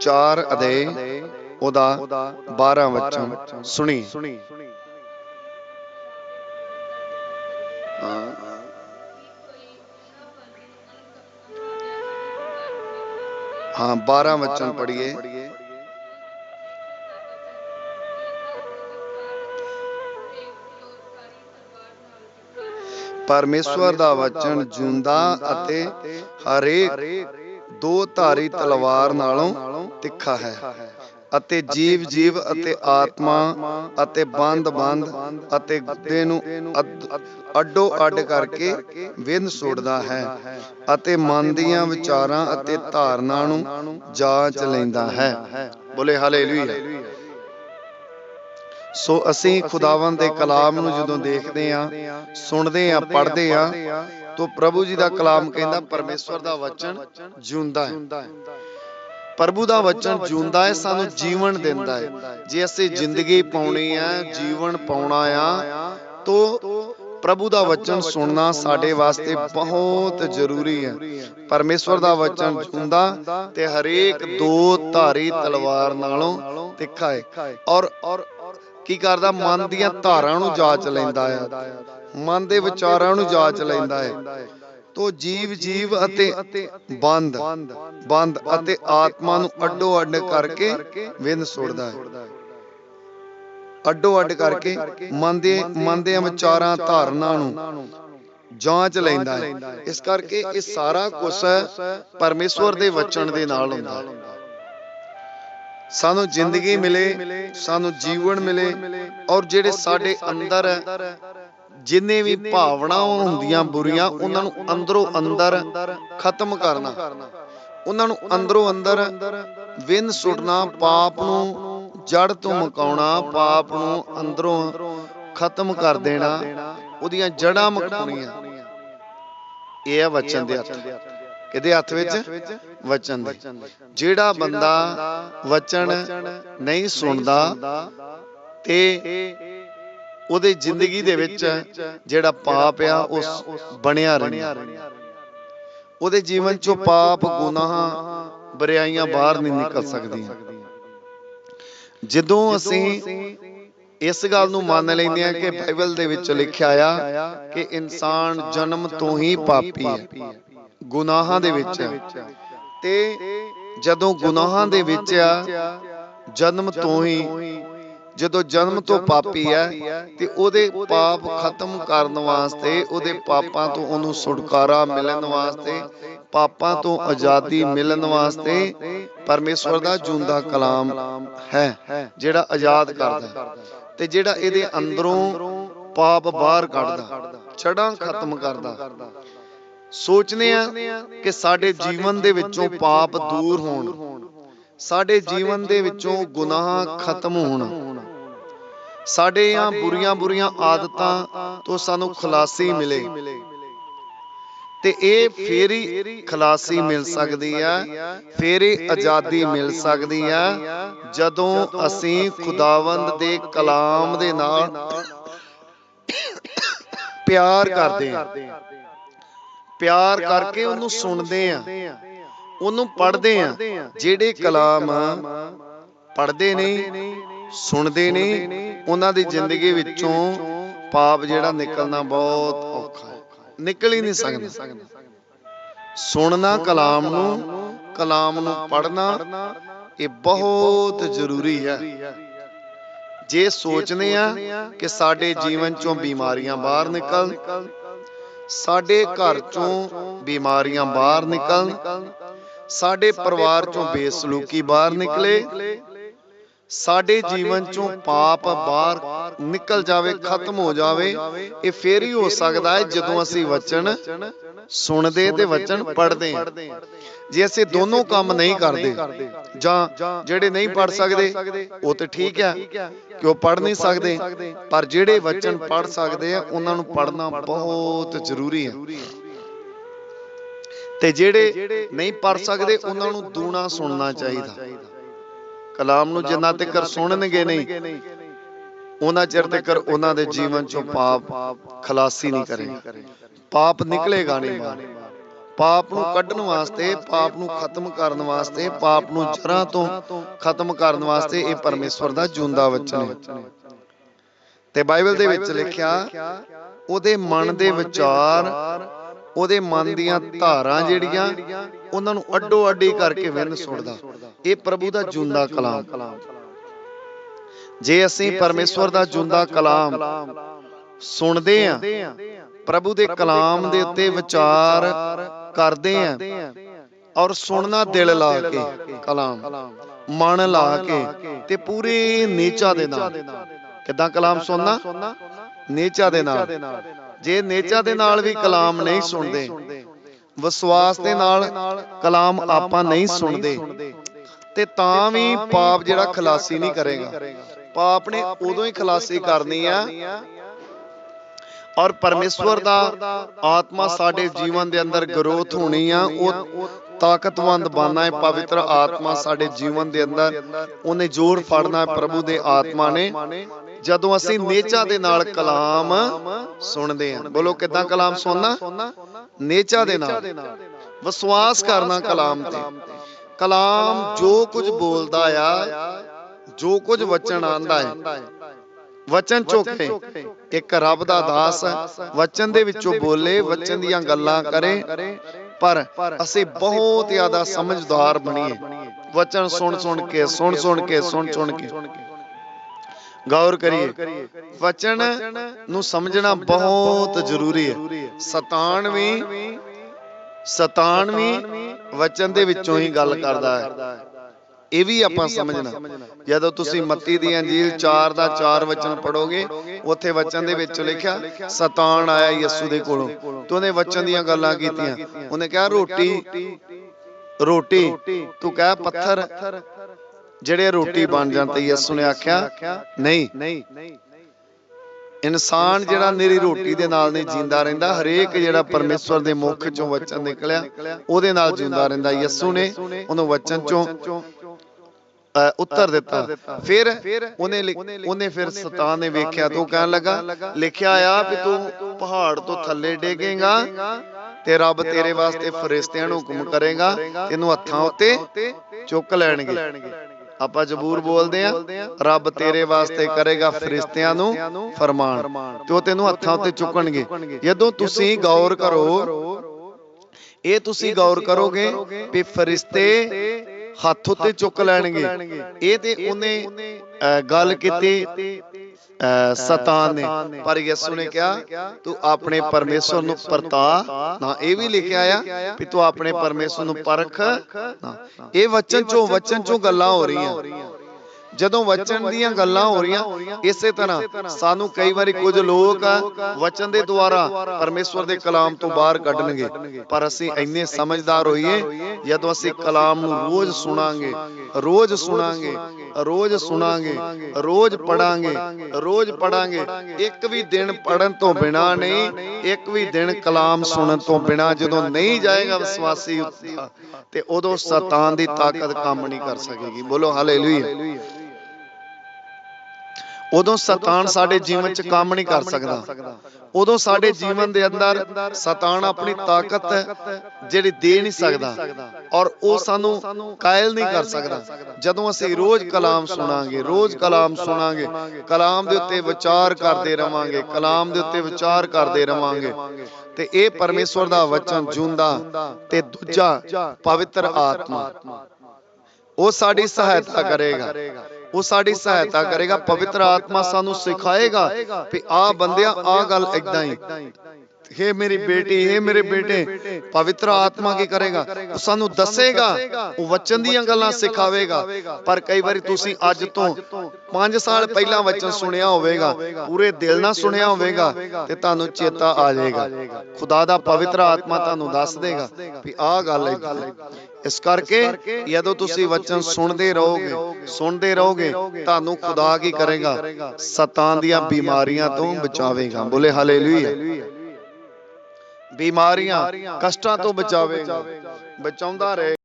4 ਅਦੇ ਉਹਦਾ 12 ਵਚਨ ਸੁਣੀ। ਹਾਂ। 12 ਵਚਨ ਪੜ੍ਹੀਏ। ਪਰਮੇਸ਼ਵਰ ਦਾ ਵਚਨ ਜਿਉਂਦਾ ਅਤੇ ਹਰੇਕ ਦੋ ਧਾਰੀ ਤਲਵਾਰ ਨਾਲੋਂ ਤਿੱਖਾ ਹੈ ਅਤੇ ਜੀਵ ਜੀਵ ਅਤੇ ਆਤਮਾ ਅਤੇ ਬੰਦ ਬੰਦ ਅਤੇ ਗੁੱਦੇ ਨੂੰ ਅੱਡੋ ਅੱਡ ਕਰਕੇ ਵਿੰਨ ਸੁੱਟਦਾ ਹੈ ਅਤੇ ਮਨ ਦੀਆਂ ਵਿਚਾਰਾਂ ਅਤੇ ਧਾਰਨਾ ਨੂੰ ਜਾਂਚ ਲੈਂਦਾ ਹੈ। ਬੋਲੇ ਹਾਲੇਲੂਇਆ। ਸੋ ਅਸੀਂ ਖੁਦਾਵੰਦ ਦੇ ਕਲਾਮ ਨੂੰ ਜਦੋਂ ਦੇਖਦੇ ਆ ਸੁਣਦੇ ਆ ਪੜ੍ਹਦੇ ਆ ਤਾਂ ਪ੍ਰਭੂ ਜੀ ਦਾ ਕਲਾਮ ਕਹਿੰਦਾ ਪਰਮੇਸ਼ਵਰ ਦਾ ਵਚਨ ਜਿਉਂਦਾ ਹੈ। ਪ੍ਰਭੂ ਦਾ ਵਚਨ ਜਿਉਂਦਾ ਹੈ ਸਾਨੂੰ ਜੀਵਨ ਦਿੰਦਾ ਹੈ। ਜੇ ਅਸੀਂ ਜ਼ਿੰਦਗੀ ਪਾਉਣੀ ਆ ਜੀਵਨ ਪਾਉਣਾ ਆ ਤੋ ਪ੍ਰਭੂ ਦਾ ਵਚਨ ਸੁਣਨਾ ਸਾਡੇ ਵਾਸਤੇ ਬਹੁਤ ਜ਼ਰੂਰੀ ਹੈ। ਪਰਮੇਸ਼ਵਰ ਦਾ ਵਚਨ ਜਿਉਂਦਾ ਤੇ ਹਰੇਕ ਦੋ ਧਾਰੀ ਤਲਵਾਰ ਨਾਲੋਂ ਤਿੱਖਾ ਹੈ। ਔਰ ਕੀ ਕਰਦਾ? ਮਨ ਦੀਆਂ ਧਾਰਾਂ ਨੂੰ ਜਾਂਚ ਲੈਂਦਾ ਆ ਮਨ ਦੇ ਵਿਚਾਰਾਂ ਨੂੰ ਜਾਂਚ ਲੈਂਦਾ ਹੈ। ਤੋ ਜੀਵ ਜੀਵ ਅਤੇ ਬੰਦ ਬੰਦ ਅਤੇ ਆਤਮਾ ਨੂੰ ਅੱਡੋ ਅੱਡ ਕਰਕੇ ਵਿੰਨ ਸੁੱਟਦਾ ਹੈ। ਅੱਡੋ ਅੱਡ ਕਰਕੇ ਮਨ ਦੇ ਮਨ ਦੇ ਵਿਚਾਰਾਂ, ਧਾਰਨਾ ਨੂੰ ਜਾਂਚ ਲੈਂਦਾ ਹੈ। ਇਸ ਕਰਕੇ ਇਹ ਸਾਰਾ ਕੁਝ ਪਰਮੇਸ਼ਵਰ ਦੇ ਵਚਨ ਦੇ ਨਾਲ ਹੁੰਦਾ ਹੈ। ਸਾਨੂੰ ਜ਼ਿੰਦਗੀ ਮਿਲੇ, ਸਾਨੂੰ ਜੀਵਨ ਮਿਲੇ ਔਰ ਜਿਹੜੇ ਸਾਡੇ ਅੰਦਰ ਜਿੰਨੇ ਵੀ ਭਾਵਨਾਵਾਂ ਹੁੰਦੀਆਂ ਬੁਰੀਆਂ ਉਹਨਾਂ ਨੂੰ ਅੰਦਰੋਂ ਅੰਦਰ ਖਤਮ ਕਰਨਾ। ਉਹਨਾਂ ਨੂੰ ਅੰਦਰੋਂ ਅੰਦਰ ਵਿੰਨ ਸੁੱਟਣਾ ਪਾਪ ਨੂੰ ਜੜ ਤੋਂ ਮੁਕਾਉਣਾ ਪਾਪ ਨੂੰ ਅੰਦਰੋਂ ਖਤਮ ਕਰ ਦੇਣਾ। ਉਹਦੀਆਂ ਜੜਾਂ ਮਕਾਉਣੀਆਂ। ਇਹ ਹੈ ਵਚਨ ਦੇ ਹੱਥ। ਕਿਹਦੇ ਹੱਥ ਵਿੱਚ? ਵਚਨ ਦੇ। ਜਿਹੜਾ ਬੰਦਾ ਵਚਨ ਨਹੀਂ ਸੁਣਦਾ ਤੇ ਉਹਦੇ ਜ਼ਿੰਦਗੀ ਦੇ ਵਿੱਚ ਜਿਹੜਾ ਪਾਪ ਆ ਉਸ ਬਣਿਆ ਰਹਿੰਦਾ। ਉਹਦੇ ਜੀਵਨ ਚੋਂ ਪਾਪ ਗੁਨਾਹ ਬਰਿਆਈਆਂ ਬਾਹਰ ਨਹੀਂ ਨਿਕਲ ਸਕਦੀਆਂ। ਜਦੋਂ ਅਸੀਂ ਇਸ ਗੱਲ ਨੂੰ ਮੰਨ ਲੈਂਦੇ ਆ ਕਿ ਬਾਈਬਲ ਦੇ ਵਿੱਚ ਲਿਖਿਆ ਆ ਕਿ ਇਨਸਾਨ ਜਨਮ ਤੋਂ ਹੀ ਪਾਪੀ ਹੈ। ਗੁਨਾਹਾਂ ਦੇ ਵਿੱਚ। ਤੇ ਜਦੋਂ ਗੁਨਾਹਾਂ ਦੇ ਵਿੱਚ ਆ ਜਨਮ ਤੋਂ ਹੀ ਜਦੋਂ ਜਨਮ ਤੋਂ ਪਾਪੀ ਹੈ ਤੇ ਉਹਦੇ ਪਾਪ ਖਤਮ ਕਰਨ ਵਾਸਤੇ ਉਹਦੇ ਪਾਪਾਂ ਤੋਂ ਉਹਨੂੰ ਛੁਟਕਾਰਾ ਮਿਲਣ ਵਾਸਤੇ ਪਾਪਾਂ ਤੋਂ ਆਜ਼ਾਦੀ ਮਿਲਣ ਵਾਸਤੇ ਪਰਮੇਸ਼ਵਰ ਦਾ ਜੂੰਦਾ ਕਲਾਮ ਹੈ ਜਿਹੜਾ ਆਜ਼ਾਦ ਕਰਦਾ ਤੇ ਜਿਹੜਾ ਇਹਦੇ ਅੰਦਰੋਂ ਪਾਪ ਬਾਹਰ ਕੱਢਦਾ ਛੜਾਂ ਖਤਮ ਕਰਦਾ। ਸੋਚਨੇ ਆ ਕਿ ਸਾਡੇ ਜੀਵਨ ਦੇ ਵਿੱਚੋਂ ਪਾਪ ਦੂਰ ਹੋਣ। ਸਾਡੇ ਜੀਵਨ ਦੇ ਵਿੱਚੋਂ ਗੁਨਾਹ ਖਤਮ ਹੋਣ। ਸਾਡੇ ਆ ਬੁਰੀਆਂ ਬੁਰੀਆਂ ਆਦਤਾਂ ਤੋਂ ਸਾਨੂੰ ਖਲਾਸੀ ਮਿਲੇ। ਤੇ ਇਹ ਫੇਰ ਖਲਾਸੀ ਮਿਲ ਸਕਦੀ ਆ। ਫੇਰ ਆਜ਼ਾਦੀ ਮਿਲ ਸਕਦੀ ਆ। ਜਦੋਂ ਅਸੀਂ ਖੁਦਾਵੰਦ ਦੇ ਕਲਾਮ ਦੇ ਨਾਲ ਪਿਆਰ ਕਰਦੇ ਆ। ਪਿਆਰ ਕਰਕੇ ਉਹਨੂੰ ਸੁਣਦੇ ਆ। ਉਹਨੂੰ ਪੜ੍ਹਦੇ ਆ। ਜਿਹੜੇ ਕਲਾਮ ਪੜ੍ਹਦੇ ਨੇ ਸੁਣਦੇ ਨੇ ਉਹਨਾਂ ਦੀ ਜ਼ਿੰਦਗੀ ਵਿੱਚੋਂ ਪਾਪ ਜਿਹੜਾ ਨਿਕਲਣਾ ਬਹੁਤ ਔਖਾ ਹੈ। ਨਿਕਲ ਹੀ ਨਹੀਂ ਸਕਦਾ। ਸੁਣਨਾ ਕਲਾਮ ਨੂੰ ਕਲਾਮ ਨੂੰ ਪੜ੍ਹਨਾ ਇਹ ਬਹੁਤ ਜ਼ਰੂਰੀ ਹੈ। ਜੇ ਸੋਚਨੇ ਆ ਕਿ ਸਾਡੇ ਜੀਵਨ ਚੋਂ ਬਿਮਾਰੀਆਂ ਬਾਹਰ ਨਿਕਲ ਸਾਡੇ ਘਰ ਚੋਂ ਬਿਮਾਰੀਆਂ ਬਾਹਰ ਨਿਕਲਣ ਸਾਡੇ ਪਰਿਵਾਰ ਚੋਂ ਬੇਸਲੂਕੀ ਬਾਹਰ ਨਿਕਲੇ ਸਾਡੇ ਜੀਵਨ ਚੋਂ ਪਾਪ ਬਾਹਰ ਨਿਕਲ ਜਾਵੇ ਖਤਮ ਹੋ ਜਾਵੇ ਇਹ ਫੇਰ ਹੀ ਹੋ ਸਕਦਾ ਹੈ ਜਦੋਂ ਅਸੀਂ ਵਚਨ ਸੁਣਦੇ ਤੇ ਵਚਨ ਪੜ੍ਹਦੇ ਹਾਂ। ਜੇ ਅਸੀਂ ਦੋਨੋਂ ਕੰਮ ਨਹੀਂ ਕਰਦੇ ਜਾਂ ਜਿਹੜੇ ਨਹੀਂ ਪੜ ਸਕਦੇ ਉਹ ਤੇ ਠੀਕ ਹੈ ਕਿ ਉਹ ਪੜ ਨਹੀਂ ਸਕਦੇ। ਪਰ ਜਿਹੜੇ ਵਚਨ ਪੜ ਸਕਦੇ ਆ ਉਹਨਾਂ ਨੂੰ ਪੜਨਾ ਬਹੁਤ ਜ਼ਰੂਰੀ ਹੈ। ਤੇ ਜਿਹੜੇ ਨਹੀਂ ਪੜ ਸਕਦੇ ਉਹਨਾਂ ਨੂੰ ਦੂਣਾ ਸੁਣਨਾ ਚਾਹੀਦਾ। ਕਲਾਮ ਨੂੰ ਜਿੰਨਾ ਤੱਕ ਸੁਣਨਗੇ ਨਹੀਂ ਉਹਨਾਂ ਚਿਰ ਤੱਕ ਉਹਨਾਂ ਦੇ ਜੀਵਨ ਚੋਂ ਪਾਪ ਖਲਾਸੀ ਨਹੀਂ ਕਰੇਗਾ। ਪਾਪ ਨਿਕਲੇਗਾ ਨਹੀਂ ਪਾਪ ਨੂੰ ਕੱਢਣ ਵਾਸਤੇ ਪਾਪ ਨੂੰ ਖਤਮ ਕਰਨ ਵਾਸਤੇ ਪਾਪ ਨੂੰ ਜੜ੍ਹਾਂ ਤੋਂ ਖਤਮ ਕਰਨ ਵਾਸਤੇ ਇਹ ਪਰਮੇਸ਼ਵਰ ਦਾ ਜਿਉਂਦਾ ਵਚਨ ਹੈ। ਤੇ ਬਾਈਬਲ ਦੇ ਵਿੱਚ ਲਿਖਿਆ ਉਹਦੇ ਮਨ ਦੇ ਵਿਚਾਰ ਉਹਦੇ ਮਨ ਦੀਆਂ ਧਾਰਾਂ ਜਿਹੜੀਆਂ ਉਹਨਾਂ ਨੂੰ ਅੱਡੋ ਅੱਡੀ ਕਰਕੇ ਵਿੰਨ ਸੁੱਟਦਾ। ਇਹ ਪ੍ਰਭੂ ਦਾ ਜਿਉਂਦਾ ਕਲਾਮ। ਜੇ ਅਸੀਂ ਪਰਮੇਸ਼ਵਰ ਦਾ ਜਿਉਂਦਾ ਕਲਾਮ ਸੁਣਦੇ ਆਂ ਪ੍ਰਭੂ ਦੇ ਕਲਾਮ ਦੇ ਉੱਤੇ ਵਿਚਾਰ ਕਰਦੇ ਆਂ ਔਰ ਸੁਣਨਾ ਦਿਲ ਲਾ ਕੇ ਕਲਾਮ। ਮਨ ਲਾ ਕੇ ਤੇ ਪੂਰੇ ਨੇਚਾ ਦੇ ਨਾਲ। ਕਿਦਾਂ ਕਲਾਮ ਸੁਣਨਾ? ਨੇਚਾ ਦੇ ਨਾਲ। ਜੇ ਨੇਚਾ ਦੇ ਨਾਲ ਵੀ ਕਲਾਮ ਨਹੀਂ ਸੁਣਦੇ ਵਿਸ਼ਵਾਸ ਦੇ ਨਾਲ ਕਲਾਮ ਆਪਾਂ ਨਹੀਂ ਸੁਣਦੇ। ਤੇ ਤਾਂ ਵੀ ਪਾਪ ਜਿਹੜਾ ਖਲਾਸੀ ਨਹੀਂ ਕਰੇਗਾ। ਪਾਪ ਨੇ ਉਦੋਂ ਹੀ ਖਲਾਸੀ ਕਰਨੀ ਆ ਔਰ ਪਰਮੇਸ਼ਵਰ ਦਾ ਆਤਮਾ ਸਾਡੇ ਜੀਵਨ ਦੇ ਅੰਦਰ ਗਰੋਥ ਹੋਣੀ ਆ, ਉਹ ਤਾਕਤਵੰਦ ਬਣਨਾ ਹੈ, ਪਵਿੱਤਰ ਆਤਮਾ ਸਾਡੇ ਜੀਵਨ ਦੇ ਅੰਦਰ ਉਹਨੇ ਜ਼ੋਰ ਫੜਨਾ ਹੈ ਪ੍ਰਭੂ ਦੇ ਆਤਮਾ ਨੇ। ਜਦੋਂ ਅਸੀਂ ਨੇਚਾ ਦੇ ਨਾਲ ਕਲਾਮ ਸੁਣਦੇ ਹਾਂ। ਬੋਲੋ ਕਿਦਾਂ ਕਲਾਮ ਸੁਣਨਾ? ਨੇਚਾ ਦੇ ਨਾਲ। ਵਿਸ਼ਵਾਸ ਕਰਨਾ ਕਲਾਮ ਤੇ। ਕਲਾਮ ਜੋ ਕੁਝ ਬੋਲਦਾ ਆ ਜੋ ਕੁਝ ਵਚਨ ਆਂਦਾ ਹੈ। ਵਚਨ ਚੋਖੇ ਇੱਕ ਰੱਬ ਦਾ ਦਾਸ ਵਚਨ ਦੇ ਵਿੱਚੋਂ ਬੋਲੇ ਵਚਨ ਦੀਆਂ ਗੱਲਾਂ ਕਰੇ। ਪਰ ਅਸੀਂ ਬਹੁਤ ਜ਼ਿਆਦਾ ਸਮਝਦਾਰ ਬਣੀਏ। ਵਚਨ ਸੁਣ ਸੁਣ ਕੇ ਸੁਣ ਸੁਣ ਕੇ ਸੁਣ ਸੁਣ ਕੇ। ਗੌਰ ਕਰੀਏ। ਵਚਨ ਨੂੰ ਸਮਝਣਾ ਬਹੁਤ ਜ਼ਰੂਰੀ ਹੈ। ਸਤਾਨ ਵੀ ਸਤਾਨ ਵੀ ਵਚਨ ਦੇ ਵਿੱਚੋਂ ਹੀ ਗੱਲ ਕਰਦਾ ਹੈ। ਇਹ ਵੀ ਆਪਾਂ ਸਮਝਣਾ। ਜਦੋਂ ਤੁਸੀਂ ਮੱਤੀ ਦੀ ਅੰਜੀਲ 4 ਦਾ 4 ਵਚਨ ਪੜੋਗੇ ਉੱਥੇ ਵਚਨ ਦੇ ਵਿੱਚ ਲਿਖਿਆ ਸਤਾਨ ਆਇਆ ਯਿਸੂ ਦੇ ਕੋਲੋਂ। ਤੇ ਉਹਨੇ ਵਚਨ ਦੀਆਂ ਗੱਲਾਂ ਕੀਤੀਆਂ। ਉਹਨੇ ਕਿਹਾ ਰੋਟੀ। ਰੋਟੀ। ਤੂੰ ਕਹਿ ਪੱਥਰ। ਜਿਹੜੇ ਰੋਟੀ ਬਣ ਜਾਂਦੇ ਯਿਸੂ ਨੇ ਆਖਿਆ? ਨਹੀਂ। ਇਨਸਾਨ ਜਿਹੜਾ ਮੇਰੀ ਰੋਟੀ ਦੇ ਨਾਲ ਨਹੀਂ ਜਿੰਦਾ ਰਹਿੰਦਾ ਹਰੇਕ ਜਿਹੜਾ ਪਰਮੇਸ਼ਵਰ ਦੇ ਮੁਖ ਚੋਂ ਵਚਨ ਨਿਕਲਿਆ ਉਹਦੇ ਨਾਲ ਜਿੰਦਾ ਰਹਿੰਦਾ ਯਿਸੂ ਨੇ ਉਹਨੂੰ ਵਚਨ ਚੋਂ ਉੱਤਰ ਦਿੱਤਾ। ਫਿਰ ਉਹਨੇ ਉਹਨੇ ਫਿਰ ਸਤਾਨ ਨੇ ਵੇਖਿਆ ਤੂੰ ਕਹਿਣ ਲੱਗਾ ਲਿਖਿਆ ਆ ਵੀ ਤੂੰ ਪਹਾੜ ਤੋਂ ਥੱਲੇ ਡੇਗੇਗਾ ਤੇ ਰੱਬ ਤੇਰੇ ਵਾਸਤੇ ਫਰਿਸ਼ਤਿਆਂ ਨੂੰ ਹੁਕਮ ਕਰੇਗਾ ਤੈਨੂੰ ਹੱਥਾਂ ਉੱਤੇ ਚੁੱਕ ਲੈਣਗੇ। ਆਪਾਂ ਜ਼ਬੂਰ ਬੋਲਦੇ ਆ ਰੱਬ ਤੇਰੇ ਵਾਸਤੇ ਕਰੇਗਾ ਫਰਿਸ਼ਤਿਆਂ ਨੂੰ ਫਰਮਾਨ ਤੇ ਉਹ ਤੈਨੂੰ ਹੱਥਾਂ ਉੱਤੇ ਚੁੱਕਣਗੇ। ਜਦੋਂ ਤੁਸੀਂ ਗੌਰ ਕਰੋ ਇਹ ਤੁਸੀਂ ਗੌਰ ਕਰੋਗੇ ਵੀ ਫਰਿਸ਼ਤੇ ਹੱਥ ਉੱਤੇ ਚੁੱਕ ਲੈਣਗੇ। ਇਹ ਤੇ ਉਹਨੇ ਗੱਲ ਕੀਤੀ ਸਤਾਨ ਨੇ। ਪਰ ਯਿਸੂ ਨੇ ਕਿਹਾ ਤੂੰ ਆਪਣੇ ਪਰਮੇਸ਼ਵਰ ਨੂੰ ਪਰਤਾ। ਨਾ ਇਹ ਵੀ ਲਿਖਿਆ ਆ ਵੀ ਤੂੰ ਆਪਣੇ ਪਰਮੇਸ਼ਵਰ ਨੂੰ ਪਰਖ। ਨਾ ਇਹ ਵਚਨ ਚੋਂ ਵਚਨ ਚੋਂ ਗੱਲਾਂ ਹੋ ਰਹੀਆਂ। ਜਦੋਂ ਵਚਨ ਦੀਆਂ ਗੱਲਾਂ ਹੋ ਰਹੀਆਂ ਇਸੇ ਤਰ੍ਹਾਂ ਸਾਨੂੰ ਕਈ ਵਾਰੀ ਕੁਝ ਲੋਕ ਵਚਨ ਦੇ ਦੁਆਰਾ ਪਰਮੇਸ਼ਵਰ ਦੇ ਕਲਾਮ ਤੋਂ ਬਾਹਰ ਕੱਢਣਗੇ। ਪਰ ਅਸੀਂ ਇੰਨੇ ਸਮਝਦਾਰ ਹੋਈਏ ਜਦੋਂ ਅਸੀਂ ਕਲਾਮ ਨੂੰ ਰੋਜ਼ ਸੁਣਾਂਗੇ ਰੋਜ਼ ਸੁਣਾਂਗੇ ਰੋਜ਼ ਸੁਣਾਂਗੇ ਰੋਜ਼ ਪੜਾਂਗੇ ਰੋਜ਼ ਪੜਾਂਗੇ ਇੱਕ ਵੀ ਦਿਨ ਪੜਨ ਤੋਂ ਬਿਨਾ ਨਹੀਂ ਇੱਕ ਵੀ ਦਿਨ ਕਲਾਮ ਸੁਣਨ ਤੋਂ ਬਿਨਾ ਜਦੋਂ ਨਹੀਂ ਜਾਏਗਾ ਵਿਸ਼ਵਾਸੀ ਤੇ ਉਦੋਂ ਸਤਾਨ ਦੀ ਤਾਕਤ ਕੰਮ ਨਹੀਂ ਕਰ ਸਕੇਗੀ। ਬੋਲੋ ਹਾਲੇਲੂਇਆ ਉਦੋਂ ਸਤਾਨ ਸਾਡੇ ਜੀਵਨ 'ਚ ਕੰਮ ਨਹੀਂ ਕਰ ਸਕਦਾ। ਉਦੋਂ ਸਾਡੇ ਜੀਵਨ ਦੇ ਅੰਦਰ ਸਤਾਨ ਆਪਣੀ ਤਾਕਤ ਜਿਹੜੀ ਦੇ ਨਹੀਂ ਸਕਦਾ। ਔਰ ਉਹ ਸਾਨੂੰ ਕਾਇਲ ਨਹੀਂ ਕਰ ਸਕਦਾ। ਜਦੋਂ ਅਸੀਂ ਰੋਜ਼ ਕਲਾਮ ਸੁਣਾਂਗੇ ਰੋਜ਼ ਕਲਾਮ ਸੁਣਾਂਗੇ ਕਲਾਮ ਦੇ ਉੱਤੇ ਵਿਚਾਰ ਕਰਦੇ ਰਵਾਂਗੇ ਕਲਾਮ ਦੇ ਉੱਤੇ ਵਿਚਾਰ ਕਰਦੇ ਰਵਾਂਗੇ। ਤੇ ਇਹ ਪਰਮੇਸ਼ਵਰ ਦਾ ਵਚਨ ਜੁੰਦਾ ਤੇ ਦੂਜਾ ਪਵਿੱਤਰ ਆਤਮਾ। ਉਹ ਸਾਡੀ ਸਹਾਇਤਾ ਕਰੇਗਾ। ਉਹ ਸਾਡੀ ਸਹਾਇਤਾ ਕਰੇਗਾ ਪਵਿੱਤਰ ਆਤਮਾ ਸਾਨੂੰ ਸਿਖਾਏਗਾ ਵੀ ਆ ਬੰਦਿਆ ਆ ਗੱਲ ਇਦਾਂ ਹੀ। ਹੇ ਮੇਰੀ ਬੇਟੀ ਹੇ ਮੇਰੇ ਬੇਟੇ ਪਵਿੱਤਰ ਆਤਮਾ ਕੀ ਕਰੇਗਾ ਉਹ ਸਾਨੂੰ ਦੱਸੇਗਾ ਉਹ ਵਚਨ ਦੀਆਂ ਗੱਲਾਂ ਸਿਖਾਵੇਗਾ ਪਰ ਕਈ ਵਾਰੀ ਤੁਸੀਂ ਅੱਜ ਤੋਂ 5 ਸਾਲ ਪਹਿਲਾਂ ਵਚਨ ਸੁਣਿਆ ਹੋਵੇਗਾ ਪੂਰੇ ਦਿਲ ਨਾਲ ਸੁਣਿਆ ਹੋਵੇਗਾ ਤੇ ਤੁਹਾਨੂੰ ਚੇਤਾ ਆ ਜਾਏਗਾ ਖੁਦਾ ਦਾ ਪਵਿੱਤਰ ਆਤਮਾ ਤੁਹਾਨੂੰ ਦੱਸ ਦੇਗਾ ਵੀ ਆਹ ਗੱਲ ਹੈ ਇਸ ਕਰਕੇ ਜਦੋਂ ਤੁਸੀਂ ਵਚਨ ਸੁਣਦੇ ਰਹੋਗੇ ਸੁਣਦੇ ਰਹੋਗੇ ਤੁਹਾਨੂੰ ਖੁਦਾ ਕੀ ਕਰੇਗਾ ਸਤਾਨ ਦੀਆਂ ਬਿਮਾਰੀਆਂ ਤੋਂ ਬਚਾਵੇਗਾ ਬੋਲੇ ਹਾਲੇਲੂਇਆ ਬਿਮਾਰੀਆਂ ਕਸ਼ਟਾਂ ਤੋਂ ਬਚਾਵੇਗਾ ਬਚਾਉਂਦਾ ਰਹੇ।